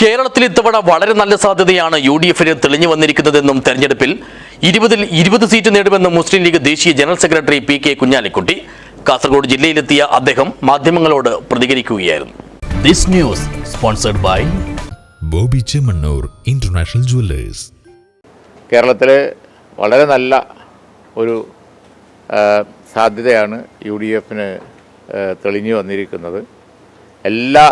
കേരളത്തിൽ ഇത്തവണ വളരെ നല്ല സാധ്യതയാണ് യു ഡി എഫിന് തെളിഞ്ഞു വന്നിരിക്കുന്നതെന്നും തെരഞ്ഞെടുപ്പിൽ ഇരുപതിൽ ഇരുപത് സീറ്റ് നേടുമെന്നും മുസ്ലിം ലീഗ് ദേശീയ general secretary P K Kunhalikutty Kasaragod ജില്ലയിലെത്തിയ അദ്ദേഹം മാധ്യമങ്ങളോട് പ്രതികരിക്കുകയായിരുന്നു. This news sponsored by Bobby Chemmanur international jewellers. കേരളത്തിലെ വളരെ നല്ല ഒരു സാധ്യതയാണ് യു ഡി എഫിന് തെളിഞ്ഞു വന്നിരിക്കുന്നത്. എല്ലാ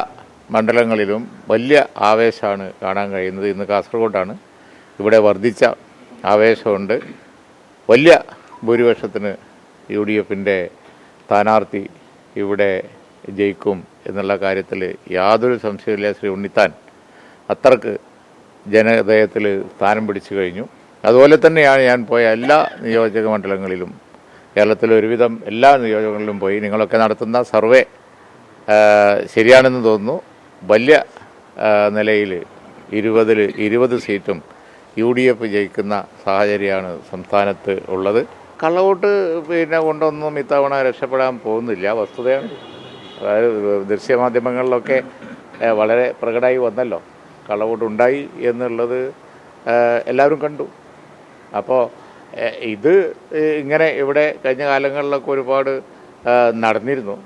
മണ്ഡലങ്ങളിലും വലിയ ആവേശമാണ് കാണാൻ കഴിയുന്നത് ഇന്ന് കാസർഗോഡാണ്. ഇവിടെ വർദ്ധിച്ച ആവേശമുണ്ട്. വലിയ ഭൂരിപക്ഷത്തിന് യു ഡി എഫിന്റെ സ്ഥാനാർത്ഥി ഇവിടെ ജയിക്കും എന്നുള്ള കാര്യത്തിൽ യാതൊരു സംശയമില്ല ശ്രീ ഉണ്ണിത്താൻ അത്രയ്ക്ക് ജനഹൃദയത്തിൽ സ്ഥാനം പിടിച്ചു കഴിഞ്ഞു. അതുപോലെ തന്നെയാണ് ഞാൻ പോയ എല്ലാ നിയോജക മണ്ഡലങ്ങളിലും. കേരളത്തിലെ ഒരുവിധം എല്ലാ നിയോജകങ്ങളിലും പോയി. നിങ്ങളൊക്കെ നടത്തുന്ന സർവേ ശരിയാണെന്ന് തോന്നുന്നു. വലിയ നിലയിൽ ഇരുപതിൽ ഇരുപത് സീറ്റും യു ഡി എഫ് ജയിക്കുന്ന സാഹചര്യമാണ് സംസ്ഥാനത്ത് ഉള്ളത്. കള്ളവോട്ട് പിന്നെ കൊണ്ടൊന്നും ഇത്തവണ രക്ഷപ്പെടാൻ പോകുന്നില്ല. വസ്തുതയാണ്. അതായത് ദൃശ്യമാധ്യമങ്ങളിലൊക്കെ വളരെ പ്രകടമായി വന്നല്ലോ. കള്ളവോട്ട് ഉണ്ടായി എന്നുള്ളത് എല്ലാവരും കണ്ടു. അപ്പോൾ ഇത് ഇങ്ങനെ ഇവിടെ കഴിഞ്ഞ കാലങ്ങളിലൊക്കെ ഒരുപാട് നടന്നിരുന്നു.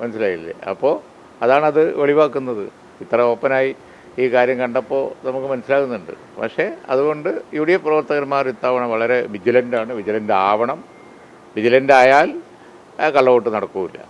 മനസ്സിലായില്ലേ? അപ്പോൾ അതാണത് വെളിവാക്കുന്നത്. ഇത്ര ഓപ്പനായി ഈ കാര്യം കണ്ടപ്പോൾ നമുക്ക് മനസ്സിലാകുന്നുണ്ട്. പക്ഷേ അതുകൊണ്ട് യു ഡി എഫ് പ്രവർത്തകന്മാർ ഇത്തവണ വളരെ വിജിലന്റാണ്. വിജിലന്റ് ആവണം. വിജിലന്റ് ആയാൽ കള്ളവോട്ട് നടക്കൂല.